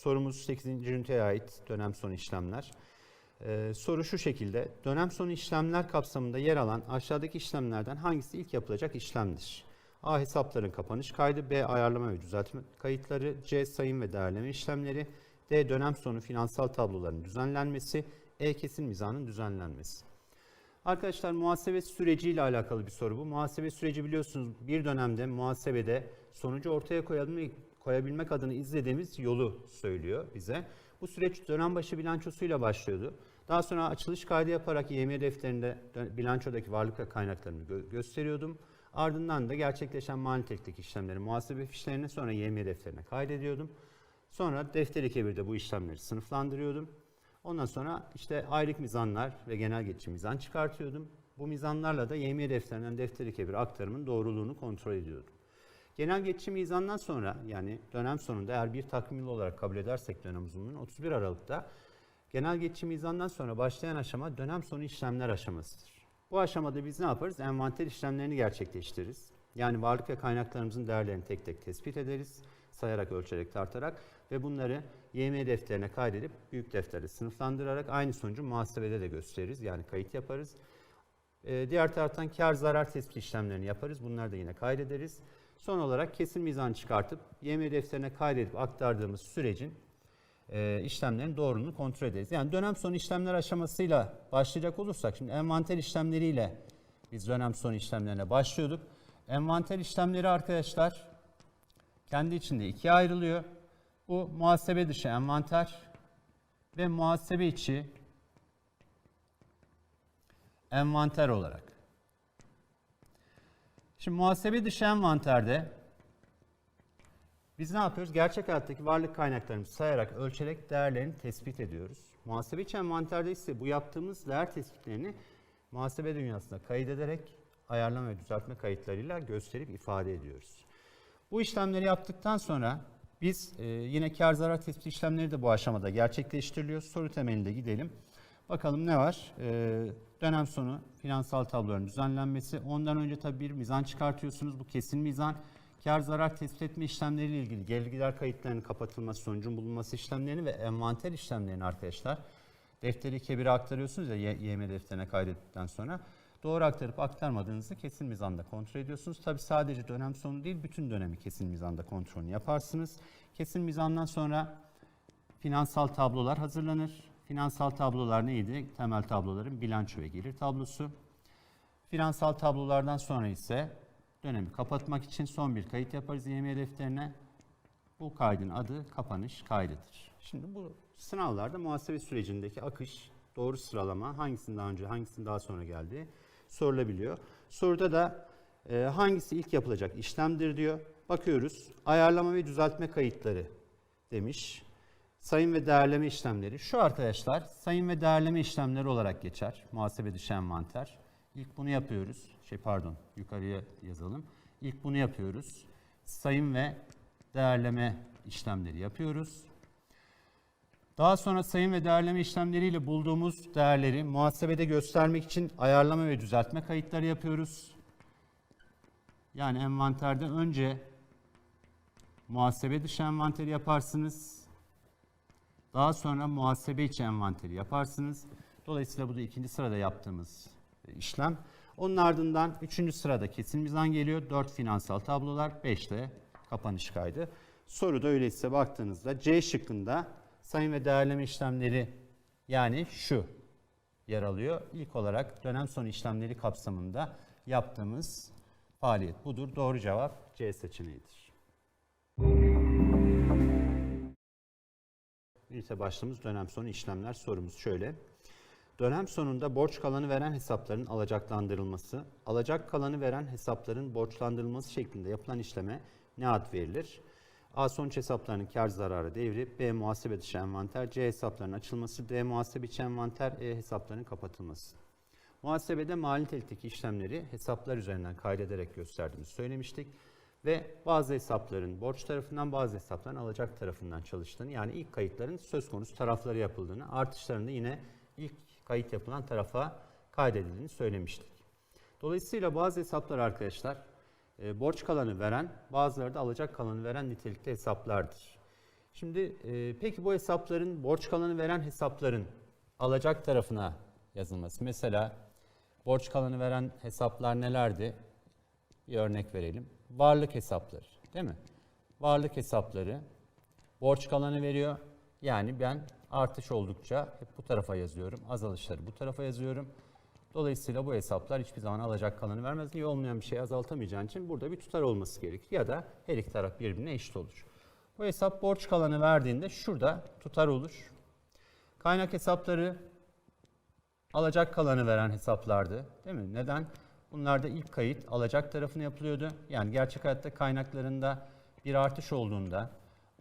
Sorumuz 8. üniteye ait dönem sonu işlemler. Ee, soru şu şekilde. Dönem sonu işlemler kapsamında yer alan aşağıdaki işlemlerden hangisi ilk yapılacak işlemdir? A. Hesapların kapanış kaydı. B. Ayarlama ve düzeltme kayıtları. C. Sayım ve değerleme işlemleri. D. Dönem sonu finansal tabloların düzenlenmesi. E. Kesin mizanın düzenlenmesi. Arkadaşlar muhasebe süreciyle alakalı bir soru bu. Muhasebe süreci biliyorsunuz bir dönemde muhasebede sonucu ortaya koyabilmek, koyabilmek adına izlediğimiz yolu söylüyor bize. Bu süreç dönem başı bilançosuyla başlıyordu. Daha sonra açılış kaydı yaparak YM defterinde bilançodaki varlık ve kaynaklarını gö- gösteriyordum. Ardından da gerçekleşen mali teknik işlemleri muhasebe fişlerine sonra YM defterine kaydediyordum. Sonra defteri kebirde bu işlemleri sınıflandırıyordum. Ondan sonra işte aylık mizanlar ve genel geçici mizan çıkartıyordum. Bu mizanlarla da YM defterinden defteri kebir aktarımın doğruluğunu kontrol ediyordum. Genel geçici mizandan sonra yani dönem sonunda eğer bir takvim yılı olarak kabul edersek dönem uzunluğunu 31 Aralık'ta genel geçici mizandan sonra başlayan aşama dönem sonu işlemler aşamasıdır. Bu aşamada biz ne yaparız? Envanter işlemlerini gerçekleştiririz. Yani varlık ve kaynaklarımızın değerlerini tek tek tespit ederiz. Sayarak, ölçerek, tartarak ve bunları YM defterine kaydedip büyük defterde sınıflandırarak aynı sonucu muhasebede de gösteririz. Yani kayıt yaparız. Ee, diğer taraftan kar zarar tespit işlemlerini yaparız. Bunları da yine kaydederiz. Son olarak kesin mizan çıkartıp YM defterine kaydedip aktardığımız sürecin e, işlemlerin doğruluğunu kontrol ederiz. Yani dönem sonu işlemler aşamasıyla başlayacak olursak şimdi envanter işlemleriyle biz dönem sonu işlemlerine başlıyorduk. Envanter işlemleri arkadaşlar kendi içinde ikiye ayrılıyor. Bu muhasebe dışı envanter ve muhasebe içi envanter olarak. Şimdi muhasebe dışı envanterde biz ne yapıyoruz? Gerçek hayattaki varlık kaynaklarımızı sayarak, ölçerek değerlerini tespit ediyoruz. Muhasebe içi envanterde ise bu yaptığımız değer tespitlerini muhasebe dünyasında kaydederek ayarlama ve düzeltme kayıtlarıyla gösterip ifade ediyoruz. Bu işlemleri yaptıktan sonra biz e, yine kar zarar tespit işlemleri de bu aşamada gerçekleştiriliyor. Soru temelinde gidelim. Bakalım ne var? E, dönem sonu finansal tabloların düzenlenmesi. Ondan önce tabii bir mizan çıkartıyorsunuz. Bu kesin mizan. Kar zarar tespit etme işlemleriyle ilgili gelir gider kayıtlarının kapatılması, sonucun bulunması işlemlerini ve envanter işlemlerini arkadaşlar defteri kebire aktarıyorsunuz ya YM defterine kaydettikten sonra. Doğru aktarıp aktarmadığınızı kesin mizanda kontrol ediyorsunuz. Tabi sadece dönem sonu değil bütün dönemi kesin mizanda kontrolünü yaparsınız. Kesin mizandan sonra finansal tablolar hazırlanır. Finansal tablolar neydi? Temel tabloların bilanço ve gelir tablosu. Finansal tablolardan sonra ise dönemi kapatmak için son bir kayıt yaparız YM defterine. Bu kaydın adı kapanış kaydıdır. Şimdi bu sınavlarda muhasebe sürecindeki akış, doğru sıralama, hangisinin daha önce, hangisinin daha sonra geldiği sorulabiliyor. Soruda da e, hangisi ilk yapılacak işlemdir diyor. Bakıyoruz. Ayarlama ve düzeltme kayıtları demiş. Sayım ve değerleme işlemleri. Şu arkadaşlar sayım ve değerleme işlemleri olarak geçer. Muhasebe dışı envanter. İlk bunu yapıyoruz. Şey pardon yukarıya yazalım. İlk bunu yapıyoruz. Sayım ve değerleme işlemleri yapıyoruz. Daha sonra sayım ve değerleme işlemleriyle bulduğumuz değerleri muhasebede göstermek için ayarlama ve düzeltme kayıtları yapıyoruz. Yani envanterde önce muhasebe dışı envanteri yaparsınız. Daha sonra muhasebe içi envanteri yaparsınız. Dolayısıyla bu da ikinci sırada yaptığımız e, işlem. Onun ardından üçüncü sırada kesin mizan geliyor. Dört finansal tablolar, beş de kapanış kaydı. Soruda öyleyse baktığınızda C şıkkında sayım ve değerleme işlemleri yani şu yer alıyor. İlk olarak dönem sonu işlemleri kapsamında yaptığımız faaliyet budur. Doğru cevap C seçeneğidir. İlse başlığımız dönem sonu işlemler sorumuz şöyle. Dönem sonunda borç kalanı veren hesapların alacaklandırılması, alacak kalanı veren hesapların borçlandırılması şeklinde yapılan işleme ne ad verilir? A. Sonuç hesaplarının kar zararı devri, B. Muhasebe dışı envanter, C. Hesapların açılması, D. Muhasebe içi envanter, E. Hesapların kapatılması. Muhasebede mali nitelikteki işlemleri hesaplar üzerinden kaydederek gösterdiğimizi söylemiştik. Ve bazı hesapların borç tarafından bazı hesapların alacak tarafından çalıştığını yani ilk kayıtların söz konusu tarafları yapıldığını artışların da yine ilk kayıt yapılan tarafa kaydedildiğini söylemiştik. Dolayısıyla bazı hesaplar arkadaşlar e, borç kalanı veren bazıları da alacak kalanı veren nitelikte hesaplardır. Şimdi e, peki bu hesapların borç kalanı veren hesapların alacak tarafına yazılması. Mesela borç kalanı veren hesaplar nelerdi? Bir örnek verelim. Varlık hesapları, değil mi? Varlık hesapları borç kalanı veriyor. Yani ben artış oldukça hep bu tarafa yazıyorum. Azalışları bu tarafa yazıyorum. Dolayısıyla bu hesaplar hiçbir zaman alacak kalanı vermez. Niye olmayan bir şeyi azaltamayacağın için burada bir tutar olması gerekir. Ya da her iki taraf birbirine eşit olur. Bu hesap borç kalanı verdiğinde şurada tutar olur. Kaynak hesapları alacak kalanı veren hesaplardı. Değil mi? Neden? Bunlarda ilk kayıt alacak tarafına yapılıyordu. Yani gerçek hayatta kaynaklarında bir artış olduğunda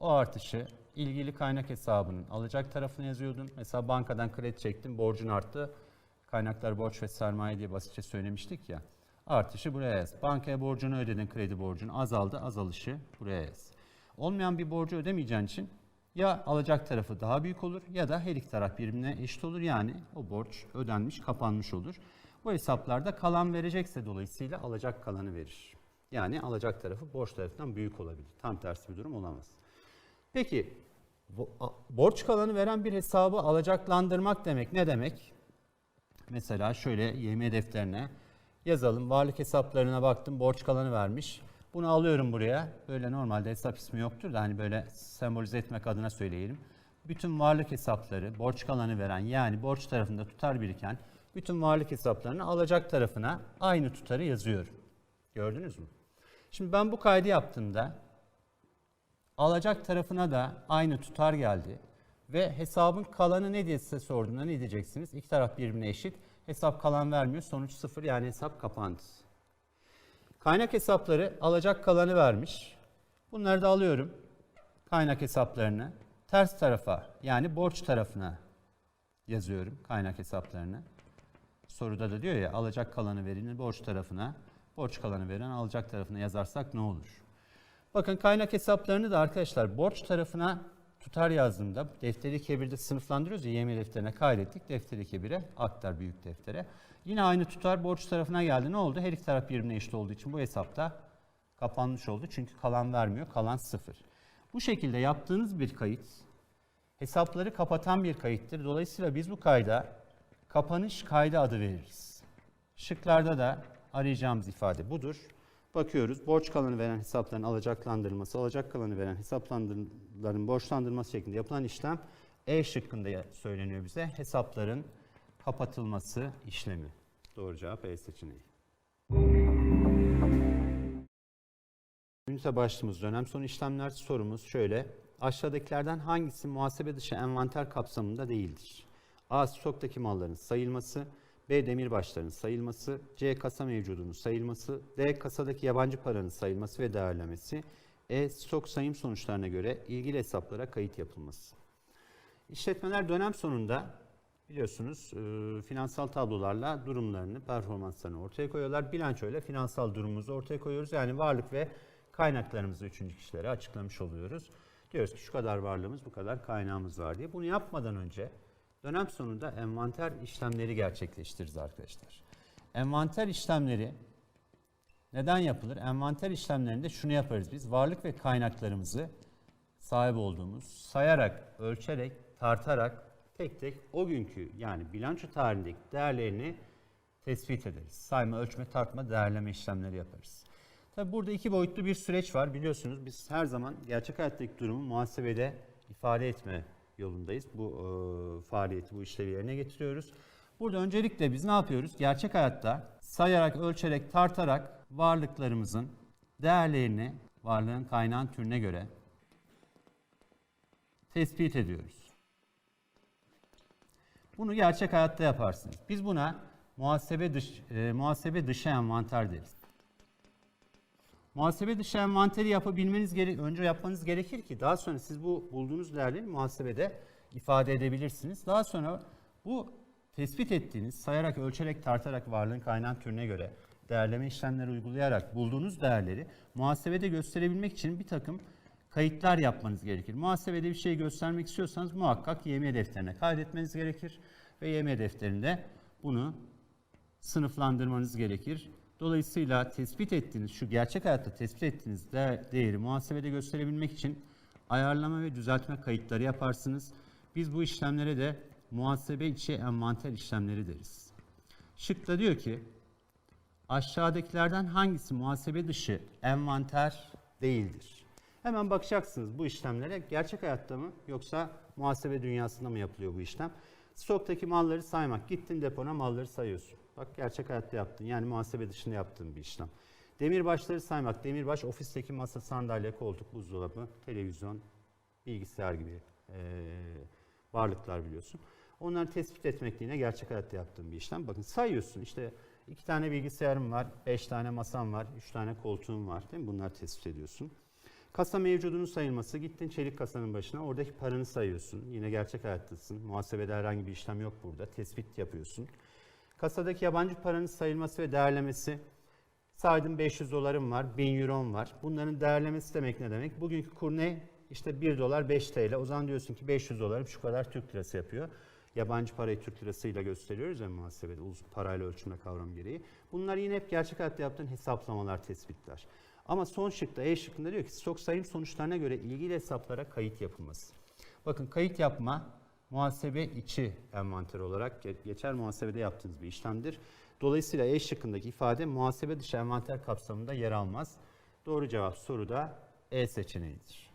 o artışı ilgili kaynak hesabının alacak tarafına yazıyordun. Mesela bankadan kredi çektin, borcun arttı. Kaynaklar borç ve sermaye diye basitçe söylemiştik ya. Artışı buraya yaz. Bankaya borcunu ödedin, kredi borcunu azaldı, azalışı buraya yaz. Olmayan bir borcu ödemeyeceğin için ya alacak tarafı daha büyük olur ya da her iki taraf birbirine eşit olur. Yani o borç ödenmiş, kapanmış olur. Bu hesaplarda kalan verecekse dolayısıyla alacak kalanı verir. Yani alacak tarafı borç tarafından büyük olabilir. Tam tersi bir durum olamaz. Peki borç kalanı veren bir hesabı alacaklandırmak demek ne demek? Mesela şöyle YM defterine yazalım. Varlık hesaplarına baktım. Borç kalanı vermiş. Bunu alıyorum buraya. Böyle normalde hesap ismi yoktur da hani böyle sembolize etmek adına söyleyelim. Bütün varlık hesapları borç kalanı veren yani borç tarafında tutar biriken bütün varlık hesaplarını alacak tarafına aynı tutarı yazıyorum. Gördünüz mü? Şimdi ben bu kaydı yaptığımda alacak tarafına da aynı tutar geldi. Ve hesabın kalanı ne diye size sorduğunda ne diyeceksiniz? İki taraf birbirine eşit. Hesap kalan vermiyor. Sonuç sıfır yani hesap kapandı. Kaynak hesapları alacak kalanı vermiş. Bunları da alıyorum. Kaynak hesaplarını ters tarafa yani borç tarafına yazıyorum kaynak hesaplarını. Soruda da diyor ya alacak kalanı verini borç tarafına, borç kalanı veren alacak tarafına yazarsak ne olur? Bakın kaynak hesaplarını da arkadaşlar borç tarafına tutar yazdığımda defteri kebirde sınıflandırıyoruz ya yemin defterine kaydettik. Defteri kebire aktar büyük deftere. Yine aynı tutar borç tarafına geldi. Ne oldu? Her iki taraf birbirine eşit olduğu için bu hesapta kapanmış oldu. Çünkü kalan vermiyor. Kalan sıfır. Bu şekilde yaptığınız bir kayıt hesapları kapatan bir kayıttır. Dolayısıyla biz bu kayda kapanış kaydı adı veririz. Şıklarda da arayacağımız ifade budur. Bakıyoruz borç kalanı veren hesapların alacaklandırılması, alacak kalanı veren hesapların borçlandırılması şeklinde yapılan işlem E şıkkında söyleniyor bize. Hesapların kapatılması işlemi. Doğru cevap E seçeneği. Ünite başlığımız dönem sonu işlemler sorumuz şöyle. Aşağıdakilerden hangisi muhasebe dışı envanter kapsamında değildir? A. Stoktaki malların sayılması. B. Demirbaşların sayılması. C. Kasa mevcudunun sayılması. D. Kasadaki yabancı paranın sayılması ve değerlemesi. E. Stok sayım sonuçlarına göre ilgili hesaplara kayıt yapılması. İşletmeler dönem sonunda biliyorsunuz e, finansal tablolarla durumlarını, performanslarını ortaya koyuyorlar. Bilançoyla finansal durumumuzu ortaya koyuyoruz. Yani varlık ve kaynaklarımızı üçüncü kişilere açıklamış oluyoruz. Diyoruz ki şu kadar varlığımız, bu kadar kaynağımız var diye. Bunu yapmadan önce dönem sonunda envanter işlemleri gerçekleştiririz arkadaşlar. Envanter işlemleri neden yapılır? Envanter işlemlerinde şunu yaparız biz. Varlık ve kaynaklarımızı sahip olduğumuz sayarak, ölçerek, tartarak tek tek o günkü yani bilanço tarihindeki değerlerini tespit ederiz. Sayma, ölçme, tartma, değerleme işlemleri yaparız. Tabi burada iki boyutlu bir süreç var. Biliyorsunuz biz her zaman gerçek hayattaki durumu muhasebede ifade etme yolundayız. Bu e, faaliyeti, bu işlevi yerine getiriyoruz. Burada öncelikle biz ne yapıyoruz? Gerçek hayatta sayarak, ölçerek, tartarak varlıklarımızın değerlerini varlığın kaynağın türüne göre tespit ediyoruz. Bunu gerçek hayatta yaparsınız. Biz buna muhasebe dış e, muhasebe dışı envanter deriz. Muhasebe dışı envanteri yapabilmeniz gerek önce yapmanız gerekir ki daha sonra siz bu bulduğunuz değerleri muhasebede ifade edebilirsiniz. Daha sonra bu tespit ettiğiniz sayarak, ölçerek, tartarak varlığın kaynağı türüne göre değerleme işlemleri uygulayarak bulduğunuz değerleri muhasebede gösterebilmek için bir takım kayıtlar yapmanız gerekir. Muhasebede bir şey göstermek istiyorsanız muhakkak YM defterine kaydetmeniz gerekir ve YM defterinde bunu sınıflandırmanız gerekir. Dolayısıyla tespit ettiğiniz, şu gerçek hayatta tespit ettiğiniz de- değeri muhasebede gösterebilmek için ayarlama ve düzeltme kayıtları yaparsınız. Biz bu işlemlere de muhasebe içi envanter işlemleri deriz. Şıkta diyor ki aşağıdakilerden hangisi muhasebe dışı envanter değildir? Hemen bakacaksınız bu işlemlere gerçek hayatta mı yoksa muhasebe dünyasında mı yapılıyor bu işlem? Stoktaki malları saymak. Gittin depona malları sayıyorsun. Bak gerçek hayatta yaptın. Yani muhasebe dışında yaptığın bir işlem. Demirbaşları saymak. Demirbaş ofisteki masa, sandalye, koltuk, buzdolabı, televizyon, bilgisayar gibi eee, varlıklar biliyorsun. Onları tespit etmek yine gerçek hayatta yaptığın bir işlem. Bakın sayıyorsun işte iki tane bilgisayarım var, beş tane masam var, üç tane koltuğum var değil mi? Bunları tespit ediyorsun. Kasa mevcudunun sayılması. Gittin çelik kasanın başına oradaki paranı sayıyorsun. Yine gerçek hayattasın. Muhasebede herhangi bir işlem yok burada. Tespit yapıyorsun. Kasadaki yabancı paranın sayılması ve değerlemesi. Saydım 500 dolarım var, 1000 eurom var. Bunların değerlemesi demek ne demek? Bugünkü kur ne? İşte 1 dolar 5 TL. O zaman diyorsun ki 500 dolarım şu kadar Türk lirası yapıyor. Yabancı parayı Türk lirasıyla gösteriyoruz ya muhasebede uzun parayla ölçümle kavram gereği. Bunlar yine hep gerçek hayatta yaptığın hesaplamalar, tespitler. Ama son şıkta E şıkkında diyor ki stok sayım sonuçlarına göre ilgili hesaplara kayıt yapılması. Bakın kayıt yapma muhasebe içi envanter olarak ge- geçer muhasebede yaptığınız bir işlemdir. Dolayısıyla E şıkkındaki ifade muhasebe dışı envanter kapsamında yer almaz. Doğru cevap soruda E seçeneğidir.